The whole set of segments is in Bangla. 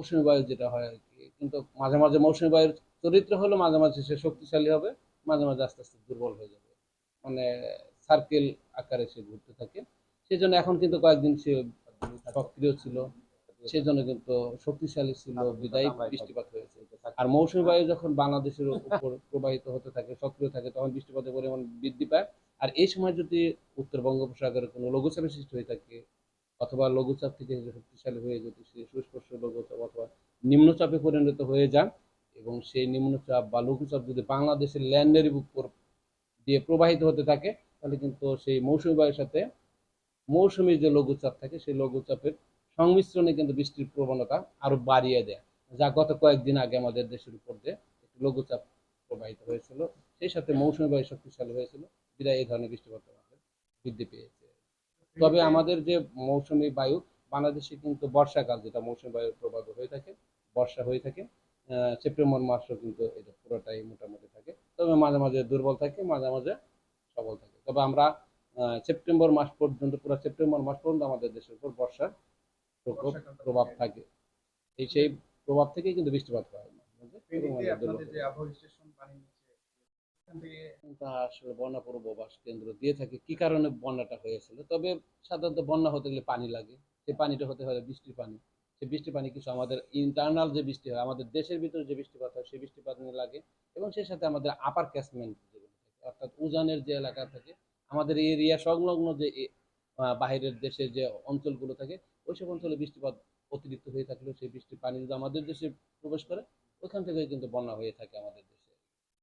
মৌসুমী বায়ু যেটা হয় আর কি। কিন্তু মাঝে মাঝে মৌসুমী বায়ুর চরিত্র হলো মাঝে মাঝে সে শক্তিশালী হবে মাঝে মাঝে আস্তে আস্তে দুর্বল হয়ে যাবে। মানে সার্কেল আকারে সে ঘুরতে থাকে। সেই জন্য এখন কিন্তু কয়েকদিন সে সক্রিয় ছিল। সেই জন্য কিন্তু শক্তিশালী ছিল বিদায়ী বৃষ্টিপাত হয়েছে। আর মৌসুমী বায়ু যখন বাংলাদেশের উপর প্রবাহিত হতে থাকে সক্রিয় থাকে তখন বৃষ্টিপাতের পরিমাণ বৃদ্ধি পায়। আর এই সময় যদি উত্তর বঙ্গোপসাগরে কোনো লঘুচাপের সৃষ্টি হয়ে থাকে অথবা লঘুচাপ থেকে শক্তিশালী হয়ে যদি সে সুস্পর্শ লঘুচাপ অথবা নিম্নচাপে পরিণত হয়ে যান এবং সেই নিম্নচাপ বা লঘুচাপ যদি বাংলাদেশের ল্যান্ডের উপর দিয়ে প্রবাহিত হতে থাকে, তাহলে কিন্তু সেই মৌসুমী বায়ুর সাথে মৌসুমীর যে লঘুচাপ থাকে, সেই লঘুচাপের সংমিশ্রণে কিন্তু বৃষ্টির প্রবণতা আরও বাড়িয়ে দেয়। যা গত কয়েকদিন আগে আমাদের দেশের উপর দিয়ে লঘুচাপ প্রবাহিত হয়েছিল, সেই সাথে মৌসুমী বায়ু শক্তিশালী হয়েছিল বিদায় এই ধরনের বৃষ্টিপাত বৃদ্ধি পেয়েছে। তবে আমাদের যে মৌসুমী বায়ু বাংলাদেশে কিন্তু বর্ষাকাল যেটা মৌসুমী বায়ুর প্রভাব হয়ে থাকে বর্ষা হয়ে থাকে সেপ্টেম্বর মাসও কিন্তু এটা পুরোটাই মোটামুটি থাকে। তবে মাঝে মাঝে দুর্বল থাকে মাঝে মাঝে সবল থাকে। তবে আমরা আহ, সেপ্টেম্বর মাস পর্যন্ত পুরো সেপ্টেম্বর মাস পর্যন্ত আমাদের দেশের উপর বর্ষার প্রকোপ প্রভাব থাকে। এই সেই প্রভাব থেকেই কিন্তু বৃষ্টিপাত হয় ফেনীতে আপনাদের যে আবহাওয়া স্টেশন পানি নিচ্ছে এখান থেকে আসলে বন্যা পূর্ববাস কেন্দ্র দিয়ে থাকে? কি কারণে বন্যাটা হয়েছিল? তবে সাধারণত বন্যা হতে গেলে পানি লাগে। সেই পানিটা হতে হলে বৃষ্টির পানি। সেই বৃষ্টির পানি কিছু আমাদের ইন্টারনাল যে বৃষ্টি হয়, আমাদের দেশের ভিতরে যে বৃষ্টিপাত হয়, সেই বৃষ্টিপাত লাগে এবং সেই সাথে আমাদের আপার ক্যাসমেন্ট যেগুলো থাকে, অর্থাৎ উজানের যে এলাকা থাকে, আমাদের এরিয়া সংলগ্ন যে বাহিরের দেশে যে অঞ্চলগুলো থাকে ওইসব অঞ্চলে বৃষ্টিপাত অতিরিক্ত হয়ে থাকলেও সেই বৃষ্টির পানি যদি আমাদের দেশে প্রবেশ করে, ওইখান থেকে কিন্তু বন্যা হয়ে থাকে আমাদের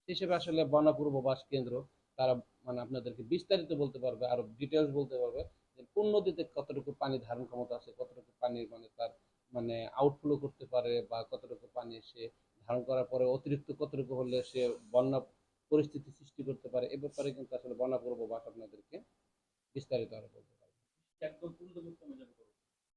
হিসেবে আসলে বন্যা পূর্ববাস কেন্দ্র, তারা মানে আপনাদেরকে বিস্তারিত বলতে পারবে, আরও ডিটেলস বলতে পারবে যে কোন নদীতে কতটুকু পানি ধারণ ক্ষমতা আছে, কতটুকু পানি মানে তার মানে আউটফ্লো করতে পারে বা কতটুকু পানি সে ধারণ করার পরে অতিরিক্ত কতটুকু হলে সে বন্যা পরিস্থিতি সৃষ্টি করতে পারে, এ ব্যাপারে কিন্তু আসলে বন্যা পূর্ববাস আপনাদেরকে বিস্তারিত আরও বলতে পারবে।